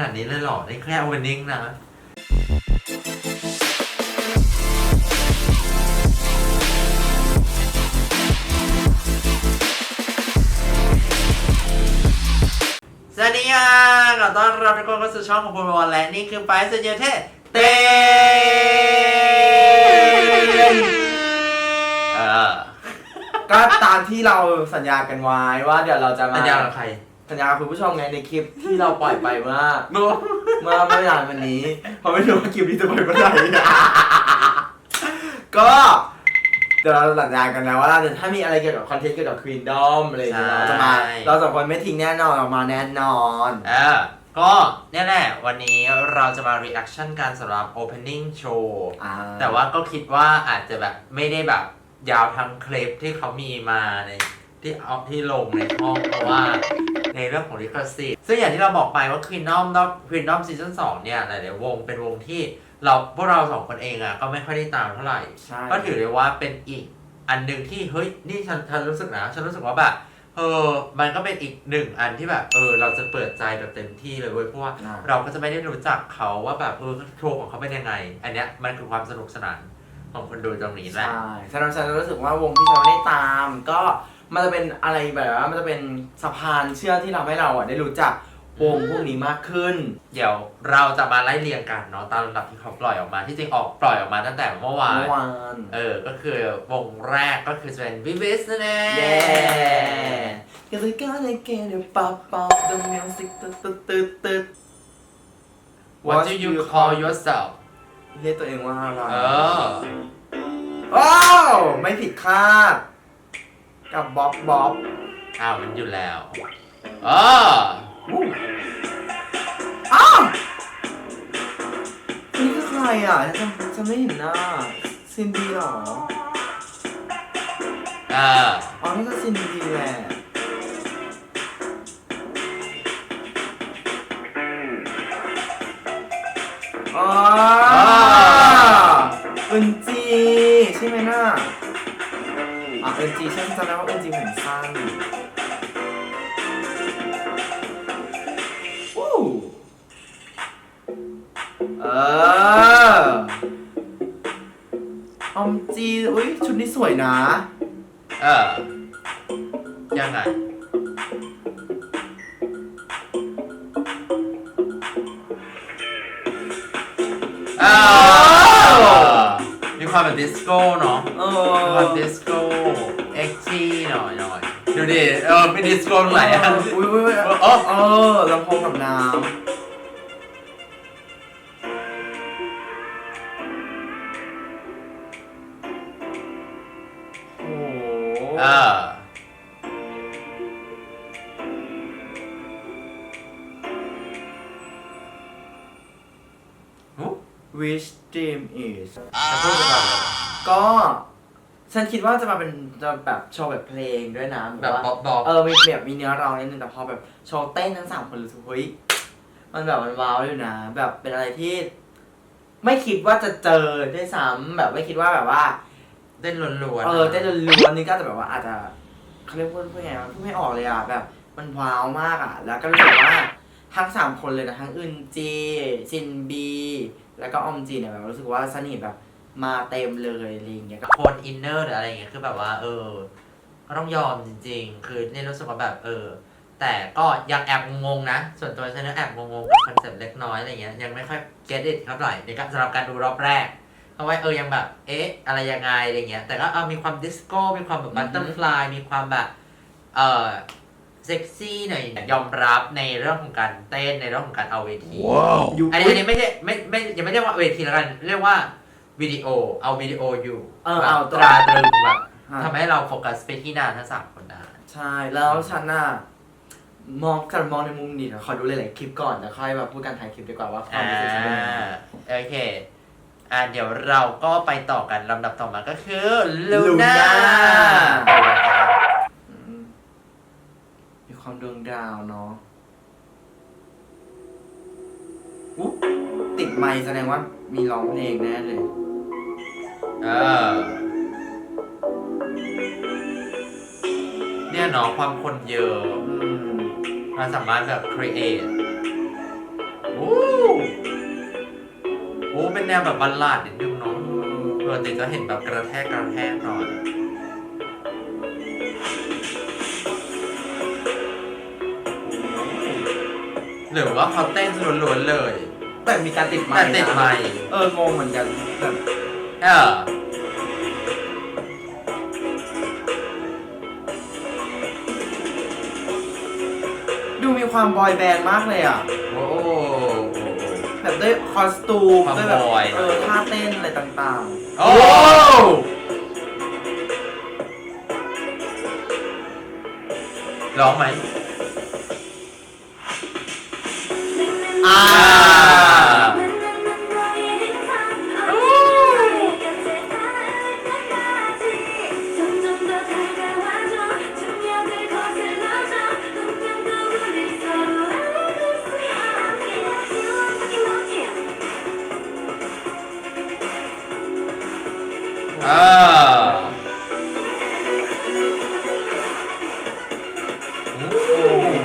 นาดนี้เลยเหรอนี่แค่ opening นะ สวัสดีค่ะขอต้อนรับทุกคนเข้าสู่ช่องของคุณวอลและนี่คือไปเซนเยเทเต้นเออก็ตามที่เราสัญญากันไว้ว่าเดี๋ยวเราจะมา สัญญากับใคร สัญญากับคุณผู้ชมไงในคลิปที่เราปล่อยไปเมื่อโน้เมื่อไม่นานวันนี้เพราะไม่รู้ว่าคลิปนี้จะปล่อยเมื่อไหร่ก็เดี๋ยวเราสัญญากันนะว่าถ้ามีอะไรเกี่ยวกับคอนเทนต์เกี่ยวกับควีนดอมอะไรอย่างเงี้ยเราจะมาเราสองคนไม่ทิ้งแน่นอนออกมาแน่นอน เออก็เนี่ยแหละวันนี้เราจะมา reaction กันสำหรับ opening show อ่าแต่ว่าก็คิดว่าอาจจะแบบไม่ได้แบบยาวทั้งคลิปที่เขามีมาในที่เอาที่ลงในห้องเพราะว่า ในเรื่องของลิขสิทธิ์ซึ่งอย่างที่เราบอกไปว่า Kingdom ดอม Kingdom Season 2เนี่ยหลายๆวงเป็นวงที่เราพวกเราสองคนเองอะก็ไม่ค่อยได้ตามเท่าไหร่ ใช่ ก็ถือได้ว่าเป็นอีกอันหนึ่งที่เฮ้ยนี่ฉันฉันรู้สึกนะฉันรู้สึกว่าแบบเออมันก็เป็นอีกหนึ่งอันที่แบบเออเราจะเปิดใจแบบเต็มที่เลยเว้ยเพราะว่าอ่า เราก็จะไม่ได้รู้จักเขาว่าแบบเออโชว์ของเขาเป็นยังไง อันเนี้ยมันคือความสนุกสนานของคนดูตรงนี้แหละ ใช่สำหรับฉันรู้สึกว่าวงที่ฉันไม่ได้ตาม ก็ มันจะเป็นอะไรแบบว่ามันจะเป็นสะพานเชื่อมที่ทำให้เราอะได้รู้จักวงพวกนี้มากขึ้น เดี๋ยวเราจะมาไล่เรียงกันเนาะตามลำดับที่เขาปล่อยออกมาที่จริงออกปล่อยออกมาตั้งแต่เมื่อวาน เมื่อวานเออ ก็คือวงแรกก็คือจะเป็นวิวิสนั่นเองเย้ Cause I gotta get it pop pop the music ตึ๊ดตึ๊ดตึ๊ดตึ๊ด What do you call yourself เรียกตัวเองว่าอะไรเออ ว้าว ไม่ผิดคาด กับบ๊อบบ๊อบอ้าวมันอยู่แล้วเอออ้าวนี่คือใครอะฉันฉันไม่เห็นหน้าซินดี้หรอเอออ๋อนี่ก็ซินดี้แหละอ๋ออึนจีใช่ไหมน่า อะอึนจีฉันจำได้ว่าเอึนจีผมสั้นอู้เออออมจีอุ้ยชุดนี้สวยนะ เออ ยังไงออมี ความแบบดิสโก้เนาะเอมีความดิสโก้เอ็กซี่หน่อยหน่อยดูดิเออมีดิสโก้ตรงไหนอะอุ้ยอุ้ยอุ้ยเออเออลำโพงกับน้ำโอ้โหเอออุ๊ Which dream is จะพูดไป ก่อนเลยก็ฉันคิดว่าจะมาเป็นจะแบบโชว์แบบเพลงด้วยนะแบบว่าบ๊อบบ๊อบเออมีแบบมีเนื้อร้องนิดนึงแต่พอแบบโชว์เต้นทั้งสามคนรู้สึกเฮ้ยมันแบบมันว้าวอยู่นะ แบบเป็นอะไรที่ ไม่คิดว่าจะเจอด้วยซ้ำแบบไม่คิดว่าแบบว่า เต้นล้วนๆเออเต้นล้วนๆนี่ก็จะแบบว่าอาจจะเขาเรียกว่าพูดไงมันพูดไม่ออกเลยอะแบบ มันว้าวมากอะ แล้วก็รู้สึกว่าทั้งสามคนเลยนะทั้งอึนจีซินบี แล้วก็ออมจีเนี่ยแบบรู้สึกว่าสนิทแบบ มาเต็มเลยอะไรอย่างเงี้ยก็คนอินเนอร์หรืออะไรอย่างเงี้ยคือแบบว่า เออ ก็ต้องยอมจริง ๆ คือเนี่ยรู้สึกว่าแบบเออ แต่ก็ยังแอบงงๆนะ ส่วนตัวฉันก็แอบงงๆกับคอนเซ็ปต์เล็กน้อยอะไรเงี้ยยังไม่ค่อยเก็ตอิเท่าไหร่ในการสำหรับการดูรอบแรกเพราะว่าเออยังแบบเอ๊ะอะไรยังไงอะไรเงี้ยแต่ก็เออมีความดิสโก้มีความแบบบัตเตอร์ฟลายมีความแบบเออเซ็กซี่หน่อยยอมรับในเรื่องของการเต้นในเรื่องของการเอาเวทีอยู่อันนี้อันนี้ไม่ใช่ไม่ไม่ยังไม่เรียกว่าเวทีแล้วกัน เรียกว่า วิดีโอเอาวิดีโออยู่เออแบบเอาตราตรึงแบบอะ ทำให้เราโฟกัสไปที่หน้าทั้งสามคนได้ใช่แล้วฉันน่ะมองกันมองในมุมนี้นะขอดูหลายๆคลิปก่อนแล้วค่อยแบบพูดกันถ่ายคลิปดีกว่าว่าความอ่ารู้สึกฉันเป็นยังไงโอเค อ่าเดี๋ยวเราก็ไปต่อกันลำดับต่อมาก็คือลูน่าอืมมีความดวงดาวเนาะอุ๊บติดไมค์แสดงว่ามีร้องเพลงแน่เลย เออ เนี่ยเนาะความคนเยอะอืมเราสามารถแบบ create วแนวแบบบัลลาดนิดนึงเนาะปกติก็เห็นแบบกระแทกกระแทกหน่อยหรือว่าเขาเต้นล้วนๆเลย แต่มีการติดไมแต่ค์ติดนะไมค์ เอองงเหมือนกันแบบ เออดูมีความบอยแบนด์มากเลยอะ โอ้โห แบบด้วยคอสตูมความด้วยแบบบอย เออท่าเต้นอะไรต่างโอ้ร้องไหม ๆ อ่า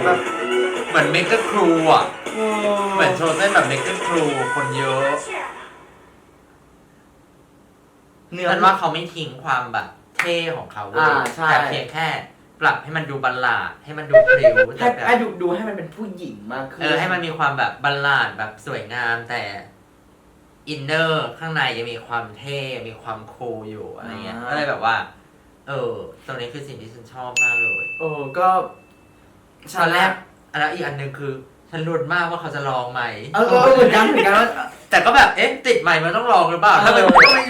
แบบเหมือนเมกะครูอะ เหมือนโชว์เต้นแบบเมกะครู คนเยอะเนื้อ ฉันว่าเขาไม่ทิ้งความแบบ เท่ของเขาเว้ยอ่าใช่ แต่เพียงแค่ ปรับให้มันดูบัลลาด ให้มันดูพริ้วให้แต่แบบให้ดูดูให้มันเป็นผู้หญิงมากขึ้น เออให้มันมีความแบบบัลลาดแบบสวยงามแต่ อินเนอร์ข้างในยังมีความเท่ มีความคูลอยู่อะไรเงี้ยก็เลยแบบว่า เออตรงนี้คือสิ่งที่ฉันชอบมากเลยโอ้ก็ตอนแรกอันแล้วอีกอันหนึ่งคือ ฉันรุนมากว่าเขาจะลองไหม เออเออเหมือนกันเหมือนกันว่า แต่ก็แบบ เอ๊ะ ติดใหม่มันต้องลองหรือเปล่า ถ้าไม่เออ ถ้าไม่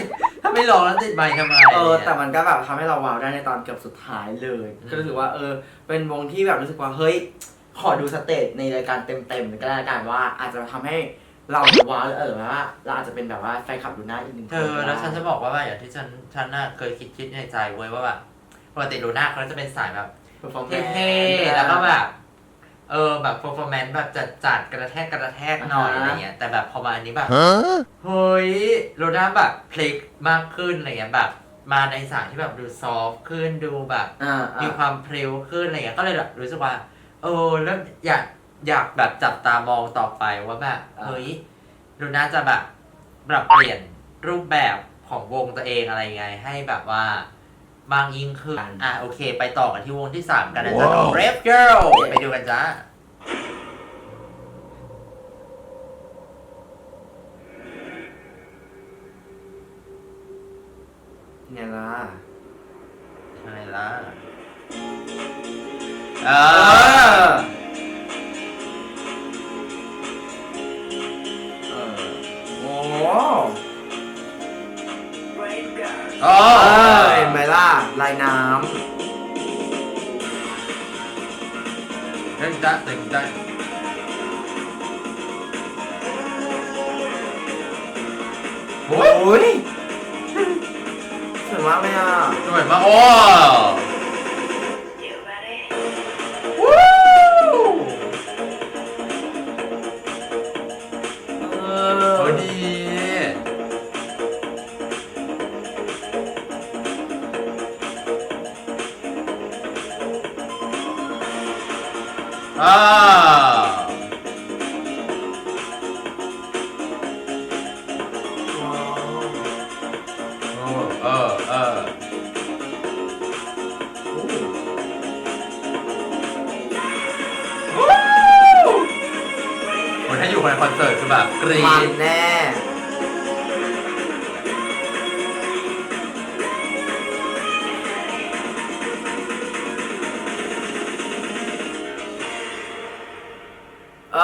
ถ้าไม่ลองแล้วติดใหม่ทำไมเออแต่มันก็แบบทำให้เราว้าวได้ในตอนเกือบสุดท้ายเลยอืมก็รู้สึกว่าเออ เป็นวงที่แบบรู้สึกว่าเฮ้ย ขอดูสเตจในรายการเต็มๆก็ได้ละกันว่าอาจจะทำให้ เราว้าวเออว่าเราอาจจะเป็นแบบว่าแฟนคลับดูหน้าอีกหนึ่งเธอแล้วฉันจะบอกว่าว่าอย่างที่ฉันฉันน่ะเคยคิดคิดในใจไว้ว่าแบบปกติดูหน้าเขาจะเป็นสายแบบเเท่ๆแล้วก็แบบเออแบบ performance แบบจัดจัดๆกระแทกกระแทกหน่อยอะไรเงี้ยแต่แบบพอมาอันนี้แบบ เฮ้ยโรด้าแบบพลิกมากขึ้นอะไรเงี้ยแบบ มาในสายที่แบบดูซอฟต์ขึ้นดูแบบ อ่ามีอ่า ความพริ้วขึ้นอะไรเงี้ยก็เลยแบบรู้สึกว่าเออเริ่มอยาก อยากแบบจับตามองต่อไปว่าแบบเฮ้ยลูน่าจะแบบปรับเปลี่ยนรูปแบบของวงตัวเองอะไรไง ให้แบบว่าบางยิ่งขึ้นอะโอเค ไปต่อกันที่วงที่ 3 กันนะจ๊ะว้าว Brave Girl ไปดูกันจ้าเนี่ยล่ะใช่ละเอเอ โอ้เออเห็นไหมล่ะลายน้ตึงจ้ะตึงจ้ะำโอ้ยสวยมากเลยอะ สวยมากโอ้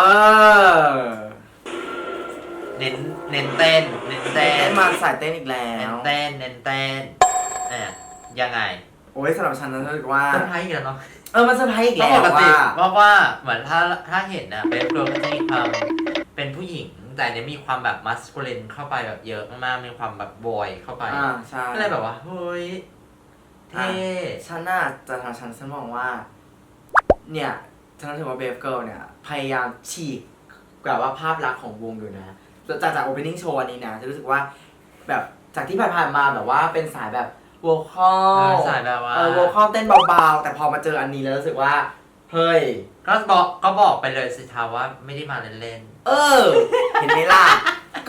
ออเน้นเน้นเต้น เน้นเต้เต้นนมาสายเต้นอีกแล้เน้นว เต้น เน้นเต้นเนี่ยยังไงโอ้ยสำหรับฉันนะรู้สึกว่า เซอร์ไพรส์อีกแล้วเนาะเออมันเซอร์ไพรส์อีกเพราะแล้ปวกติว่า เพราะว่าเหมือนถ้าถ้าเห็นนะเบฟเกิร์ลก็จะมีความเป็นผู้หญิง แต่เนี่ยมีความแบบมัสคูลินเข้าไปแบบเยอะมากๆมีความแบบบอยเข้าไป อ่าใช่ ก็เลยแบบว่าเฮ้ยเท่ฉันน่ะจะทางฉันฉันมองว่า เนี่ยฉันรู้สึกว่าเบฟเกิลเนี่ย พยายามฉีกแบบว่าภาพลักษณ์ของวงอยู่นะ จากจากโอเปนิ่งโชว์อันนี้นะจะรู้สึกว่าแบบจากที่ผ่านๆมาแบบว่าเป็นสายแบบวอลคอเอลอสายแบบว่าเออวอลคอลเต้นเบาๆ แต่พอมาเจออันนี้แล้วรู้สึกว่า เฮ้ย ก็บอกก็บอกไปเลยสิทาว่าไม่ได้มาเล่นเออ เห็นไหมล่ะ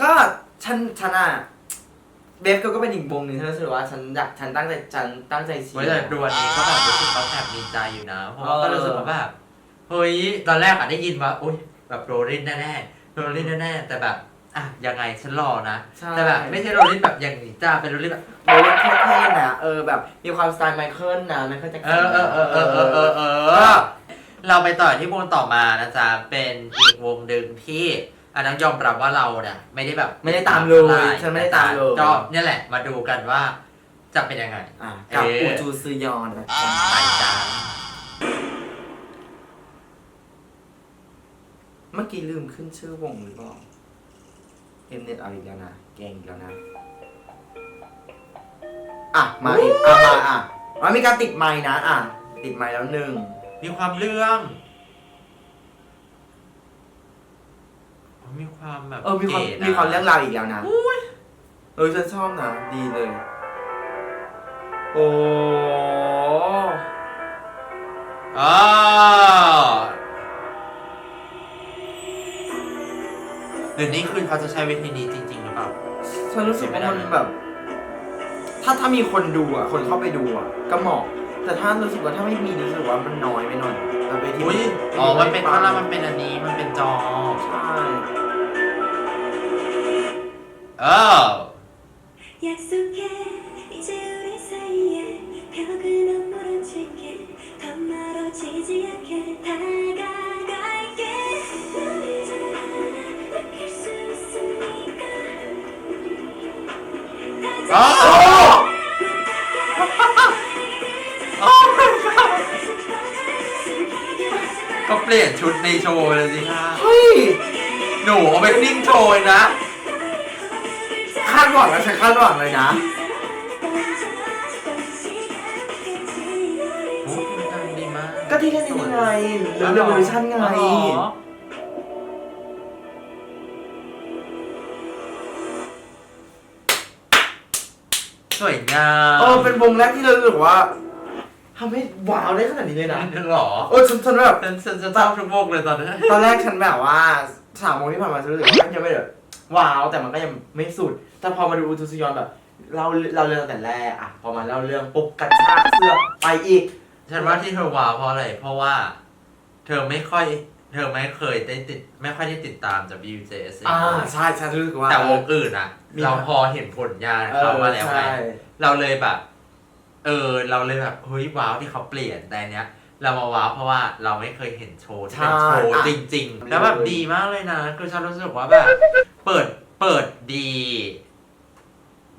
ก็ฉันฉันอะเบฟก็เป็นอีกวงหนึ่งที่รู้สึกว่าฉันอยากฉันตั้งใจฉันตั้งใจเชียเว้ยร์แต่ดูอันนี้ก็แบบรู้สึกว่าแอบดีใจอยู่นะ เพราะว่าเออก็รู้สึกว่าแบบ เฮ้ยตอนแรกอะได้ยินว่าอุ้ยแบบโรลลินแน่ๆโรลลินแน่ๆแต่แบบอะยังไงฉันรอนะ ใช่ แต่แบบไม่ใช่โรลลินแบบอย่างนี้จ้าเป็นโรลลินแบบโรลลิ่งเท่ๆนะเออแบบมีความสไตล์ไมเคิลนะไมเคิลแจ็คเอสันอเออเออเออเออเออเออเราไปต่อที่วงต่อมานะจ๊ะเป็นอีกวงหนึ่งที่อันนั้นยอมรับว่าเราเนี่ยไม่ได้แบบไม่ได้ตามเลยฉันไม่ได้ตามเลยก็เนี่ยแหละมาดูกันว่าจะเป็นยังไง อะกับเอ๊ะ อูจูซยอนนะจ๊ะไปจ้า เมื่อกี้ลืมขึ้นชื่อวงหรือเปล่าเอ็มเน็ตเอาอีกแล้วนะเก่งอีกแล้วนะ อะ มาอีกอะมาอะมันมีการติดไม้นะ อะ ติดไม้แล้วหนึ่งมีความเรื่องมีความแบบเออมีความก๋นะมีความเรื่องราวอีกแล้วนะเออฉันชอบนะ ดีเลย โอ้อ๋อ รือนี่คือเขาจะใช้วิธีนี้จริงๆหรือเปล่า ฉันรู้สึกว่ามันแบบ ถ้าถ้ามีคนดูอะ คนเข้าไปดูอะ ก็เหมาะ แต่ถ้ารู้สึกว่าถ้าไม่มีรู้สึกว่ามันน้อยไปหน่อยแต่เวทีอุ้ยอ๋อ มันเป็นข้างล่างมันเป็นอันนี้ มันเป็นจอ ใช่เออ อ๋อ다โอ้ก็เปลี่ยนชุดในโชว์เลยสิคะเฮ้ยหนูเอาไปนิ่งโชว์เลยนะ คาดหวังแล้วฉันคาดหวังเลยนะโอ้คุณทำดีมากก็ที่แค่นี้ไงหรือเรวอร์ชันไง อ๋อ สวยงามเออเป็นวงแรกที่เรารู้สึกว่าทำให้ว้าวได้ขนาดนี้เลยนะ หรอเออฉันฉันแบบฉันฉันจะชอบทุกวงเลยตอนนี้ตอนแรกฉันแบบว่าสามโมงที่ผ่านมาฉันรู้สึกว่ามันยังไม่แบบว้าวแต่มันก็ยังไม่สุด แต่พอมาดูอูทูซยอนแบบ เราเราเรื่องตั้งแต่แรกอะพอมาเล่าเรื่องปุ๊บกระชากเสื้อไปอีก ฉันว่าที่เธอว้าวเพราะอะไร เพราะว่า เธอไม่ค่อย เธอไม่เคยได้ติด ไม่ค่อยได้ติดตามจาก BJS อ่าใช่ฉันรู้สึกว่า แต่วงอื่นอะมีเราพอเห็นผลงานเอเขาอมาแล้วไงใช่เราเลยแบบ เออ เราเลยแบบเฮ้ยว้าวที่เขาเปลี่ยนแต่อันเนี้ย เรามาว้าวเพราะว่าเราไม่เคยเห็นโชว์ที่เป็นโชว์จริง ๆ แล้วแบบดีมากเลยนะคือฉันรู้สึกว่าแบบ เปิดเปิดดี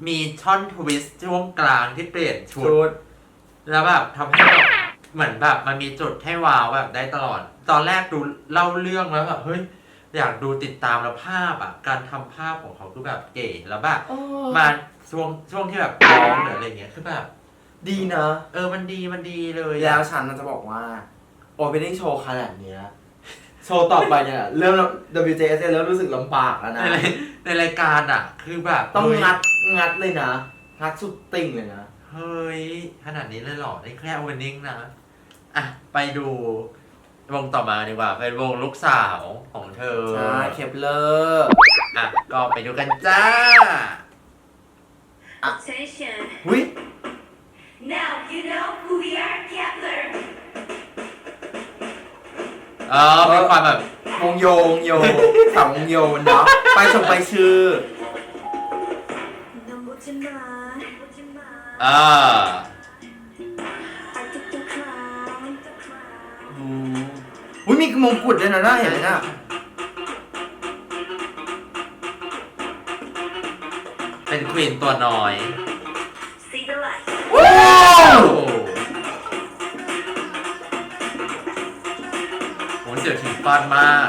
มีช่อนทวิสต์ช่วงกลางที่เปลี่ยนชุดชุด แล้วแบบทำให้แบบเหมือนแบบมันมีจุดให้ว้าวแบบได้ตลอด ตอนแรกดูเล่าเรื่องแล้วแบบเฮ้ยอยากดูติดตามแล้วภาพอะ การทำภาพของเขาคือแบบเก๋แล้วแบบมาช่วงช่วงที่แบบร้องหรืออะไรเงี้ยคือแบบดีนะ เออมันดีมันดีเลยแล้วอะฉันน่ะจะบอกว่าโอเปนิ่งโชว์ขนาดเนี้ยโชว์ต่อไปเนี่ยเริ่ม WJS เริ่มรู้สึกลำบากแล้วในนะรายในรายการอะ คือแบบต้องเฮ้ยงัดงัดเลยนะงัดสุดติ่งเลยนะ เฮ้ย ขนาดนี้เลยเหรอนี่แค่โอเ n นิ่งนะ อะ ไปดู วงต่อมาดีกว่า เป็นวงลูกสาวของเธอใช่เคปเลอร์อะก็ไปดูกันจ้าอะหุ้ย Now you know who we are Kepler เออเป็นความแบบวงโยงโยสาววงโยเนาะไปชมไปชื่ออ่ มีมงกุฎด้วยนะน่าเห็นไหมน่ะเป็นควีนตัวน้อย See the light ว้าวโหเสียวถึงก้อนมาก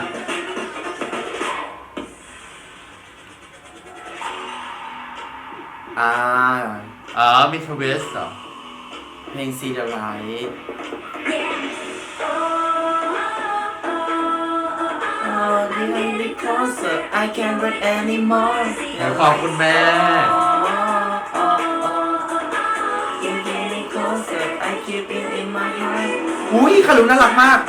อ่าเออมีทวิสต์เหรอเพลงซีเดอร์ไลท์ Yeah oh, oh, really closer I can't breathe anymore แล้วขอบคุณแม่ You get me closer I keep it in my heart อุ้ยคารุน่ารักมาก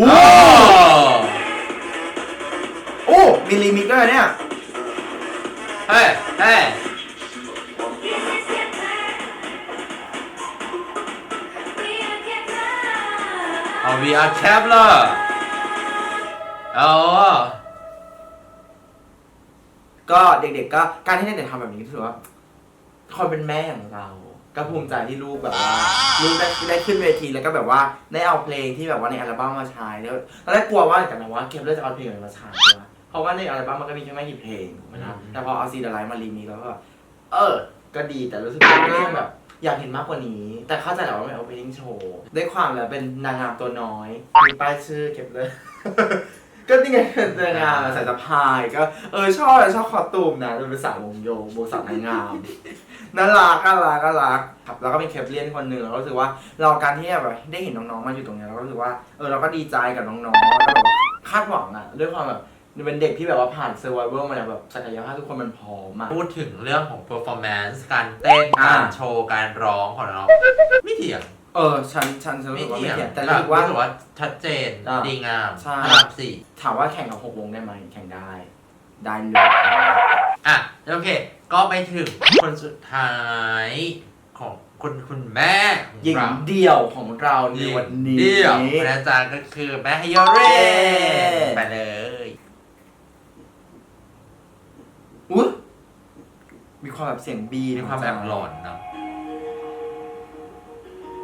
อุ้ย มีลิมิตด้วยเนี่ยเฮ้ยเฮ้ยเอา VR cap เลยเออก็เด็กๆก็การที่เด็กๆทำแบบนี้ถือว่าคนเป็นแม่ของเรา ก็ภูมิใจที่ลูกแบบว่าลูกได้ได้ขึ้นเวทีแล้วก็แบบว่าได้เอาเพลงที่แบบว่าในอัลบั้มมาใช้แล้วตอนแรกกลัวว่าแต่นะว่าเคปเลอร์จะเอาเพลงอะไรมาใช้วะ เพราะว่าในอัลบั้มมันก็มีแค่ไม่กี่เพลงถูกไหมนะอืมแต่พอเอาซีดไลท์มารีมีแล้วก็เออ ก็ดีแต่รู้สึกว่าก็ยังแบบอยากเห็นมากกว่านี้ แต่เข้าใจแหละว่ามันเป็น opening show ด้วยความแบบเป็นนางงามตัวน้อย มีป้ายชื่อเก็บเลย ก็นี่ไงเป็นนางงามใส่สะพายก็เออชอบชอบคอสตูมนะเป็นสาววงโยโบสาวนางงามน่ารักน่ารักน่ารักครับแล้วก็เป็นเคปเลียนคนหนึ่งเราก็รู้สึกว่าเราการที่แบบได้เห็นน้องๆมาอยู่ตรงเนี้ยเราก็รู้สึกว่าเออเราก็ดีใจกับน้องๆแล้วก็แบบคาดหวังอะด้วยความแบบ เป็นเด็กที่แบบว่าผ่านเซอร์ไวเวอร์มาแล้วแบบศักยภาพทุกคนมันพร้อมอะพูดถึงเรื่องของ performance การเต้น อ่า การโชว์ การร้องของเราไม่เถียง เออฉันฉันฉันรู้ไม่สึกว่าเถีไม่ยงเถียงแต่แบรู้บสึกว่ารู้สึกว่าชัดเจน อ่าดีงามใช่พระรามสี่ ถามว่าแข่งกับหกวงได้ไหมแข่งได้ ได้เลย อะ โอเค ก็ไปถึงคนสุดท้ายของคุณคุณแม่ของหญิงเราเดี่ยวของเราในวันนี้ เดียวคุณอาจารย์ก็คือแม่ฮยอเรเย้ไปเลยอุ้ยมี ความแบบเสียงบีมีความแอบหลอนเนาะ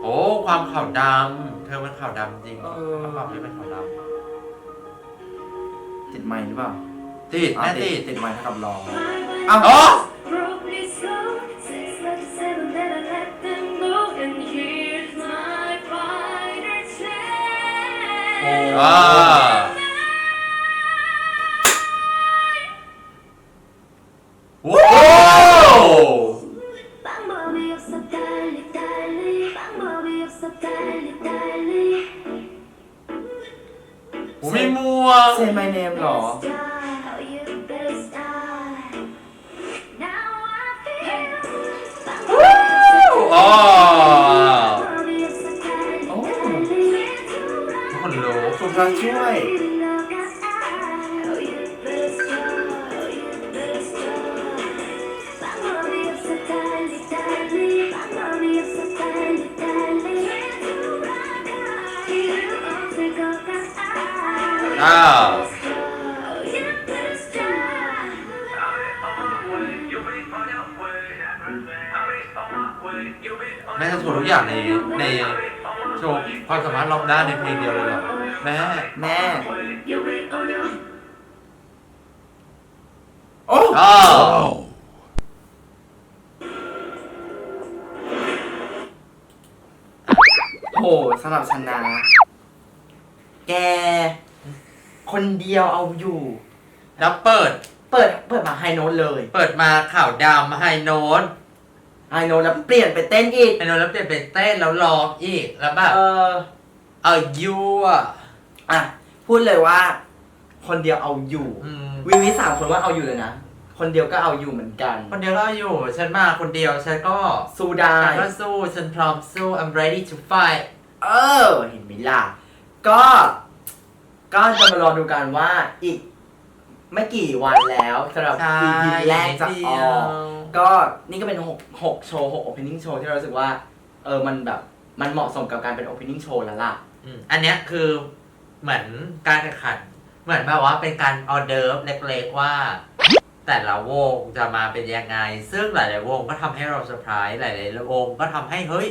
โอ้ความขาวดำเธอเป็นขาวดำจริงความขาวที่เป็นขาวดติดไมค์หรือเปล่าำติดอะแม่ติดติดไมค์เท่ากับร้อง Oh! โอ้ Broke me slow, six like seven that I มัวเซนไมเนมหรอ อ้อ้าวโหสำหรับฉันนะ แก คนเดียวเอาอยู่ แล้วเปิด เปิดเปิดมาไฮโน้ตเลยเปิดมาข่าวดำไฮโน้ตไฮโน้ตแล้วเปลี่ยนไปเต้นอีก ไฮโน้ตแล้วเปลี่ยนเป็นเต้นแล้วร้องอีก แล้วแบบเออ เออยูอะอะ พูดเลยว่า คนเดียวเอาอยู่ อืม วิวิสามคนว่าเอาอยู่เลยนะ คนเดียวก็เอาอยู่เหมือนกัน คนเดียวก็อยู่ ฉันมาคนเดียว ฉันก็สู้ได้ ฉันก็สู้ ฉันพร้อมสู้ I'm ready to fight เออ เห็นไหมล่ะ ก็ ก็จะมารอดูกันว่าอีกไม่กี่วันแล้วสำหรับ ใช่ EP แรกจะนิดอเดียอวกก็นี่ก็เป็นหกหกโชว์หก opening show ที่เรารู้สึกว่า เออมันแบบมันเหมาะสมกับการเป็น opening show แล้วล่ะ อืมอันเนี้ยคือเหมือนการแข่งขัน เหมือนแบบว่าเป็นการออเดิร์ฟเล็กๆว่า แต่ละวงจะมาเป็นยังไง ซึ่งหลายๆวงก็ทำให้เราเซอร์ไพรส์หลายๆวงก็ทำให้เฮ้ย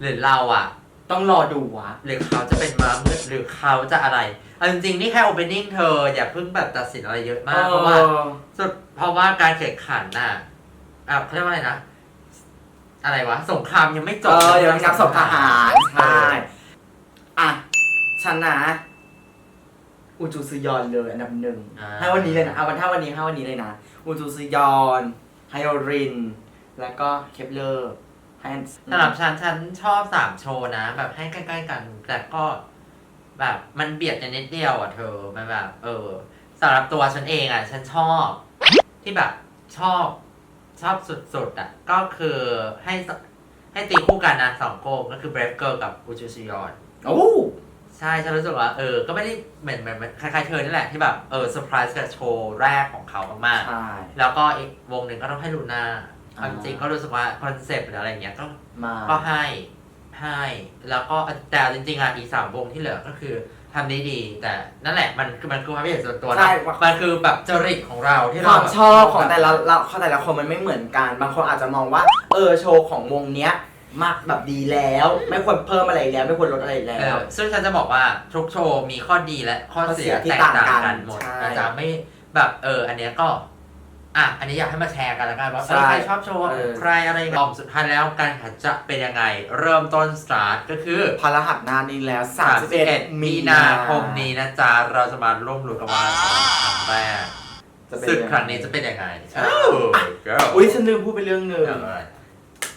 หรือเราอะ ต้องรอดูวะ หรือเขาจะเป็นมามืดหรือเขาจะอะไรเอาจริงๆนี่แค่ opening เธอ อย่าเพิ่งแบบตัดสินอะไรเยอะมากเพราะว่าเออสุดเพราะว่าการแข่งขันน่ะอะเขาเรียกว่าอะไรนะ อะไรวะ สงครามยังไม่จเอบอเดี๋ยวมีนักสอบทหาร ใช่เอออะฉันนะ อูจูซยอนเลยอันดับหนึ่งอ่าให้วันนี้เลยนะเอาวันถ้าวันนี้ให้วันนี้เลยนะอูจูซยอนไฮโอริน แล้วก็เคปเลอร์ให้สำหรับฉันฉันชอบสามโชว์นะ แบบให้ใกล้ๆกัน แต่ก็แบบมันเบียดกันนิดเดียวอะเธอมันแบบ เออสำหรับตัวฉันเองอะ ฉันชอบ ที่แบบชอบชอบสุดๆอะ ก็คือให้สให้ตีคู่กันนะสองโกงก็คือ Brave Girl กับ u j u s h i y o n โอ้ ใช่ฉันรู้สึกว่าเออ ก็ไม่ได้เหมือนเหมือนเหมือนคล้ายๆเธอนี่แหละที่แบบเออเซอร์ไพรส์กับโชว์แรกของเขามากใช่ ๆ แล้วก็อีกวงหนึ่งก็ต้องให้ลูน่าอ่าเอาจริงๆก็รู้สึกว่าคอนเซปต์หรืออะไรเงี้ยก็ มาก็ให้ให้แล้วก็แต่จริงๆอะอีกสามวงที่เหลือก็คือทำได้ดี แต่นั่นแหละมันคือมันคือความคิดเห็นส่วนตัวนะใช่มันคือแบบจริตของเราที่คเราวามแบบชอบของแต่ละเราของแต่ละคนมันไม่เหมือนกัน บางคนอาจจะมองว่า เออโชว์ของวงเนี้ย มากแบบดีแล้ว ไม่ควรเพิ่มอะไรแล้ว ไม่ควรลดอะไรแล้เอว อซึ่งฉันจะบอกว่าทุกโชว์มีข้อดีและข้อเสียข้อเสียที่แตกต่างต่างกักันนหมดใช่อาจจะไม่แบบเออ อันเนี้ยก็ อะอันนี้อยากให้มาแชร์กันแล้วกันว่าใช่เออใครชอบโชว์เออ ใครอะไรอย่างเงี้ยรอบสุดท้ายแล้วการแข่งขันจะเป็นยังไง เริ่มต้นสตาร์ทก็คือพรหัสหน้านี้แล้ว 31มีนาคมนี้นะจ๊ะเราจะมาร่วมรุ้นกันว่าครั้งแรกจะเป็นศึกยังไงครั้งนี้จะเป็นยังไงใช่อ้าว girl อุ้ยฉันลืมพูดไปเรื่องหนึ่งเอาอะไร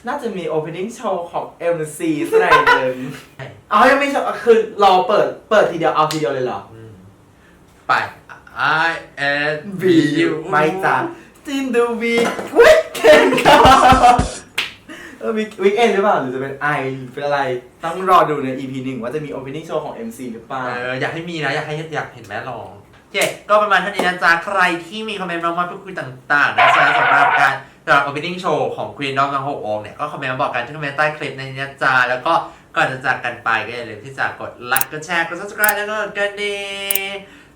น่าจะมี opening show ของ MC สักหน่อยหนึ่งเอายังไม่โชว์คือรอเปิดเปิดทีเดียวเอาทีเดียวเลยเหรออืมไป I N V U ไม่จ้ะจินดูวีวิกเอนค่ะเออวิกวิกเอนหรือเปล่าหรือจะเป็นไอหรือเป็นอะไร ต้องรอดูใน EP หนึ่งว่าจะมี opening show ของ MC หรือเปล่า เอออยากให้มีนะ อยากให้อยากเห็นแม่ลองโอเคก็ประมาณเท่านี้นะจ๊ะ ใครที่มีคอมเมนต์มามาพูดคุยต่าง ๆ นะจ๊ะสำหรับการ สำหรับ opening show ของ Queen น้องทั้งหกองค์เนี่ยก็คอมเมนต์มาบอกกันที่คอมเมนต์ใต้คลิปในนี้นะจ๊ะแล้วก็ก่อนจะจากกันไปก็อย่าลืมที่จะกดไลค์กดแชร์กด subscribe แล้วก็กดกระดิ่ง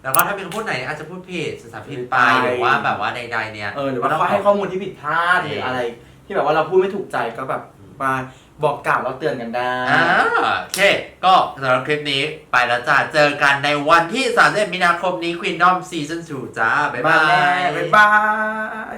แล้วก็ถ้ามีคำพูดไหนอาจจะพูดผิดสื่อสารผิดไปหรือว่าแบบว่าใดๆเนี่ยเออหรือว่าเขาให้ข้อมูลที่ผิดพลาดหรืออะไร ที่แบบว่าเราพูดไม่ถูกใจก็แบบมาบอกกล่าวเราเตือนกันได้อ่าโอเค ก็สำหรับคลิปนี้ไปแล้วจ้าเจอกันในวันที่31มีนาคมนี้ Queen Dom Season 2จ้า บ๊ายมาบาแน่ยบ๊ายบาย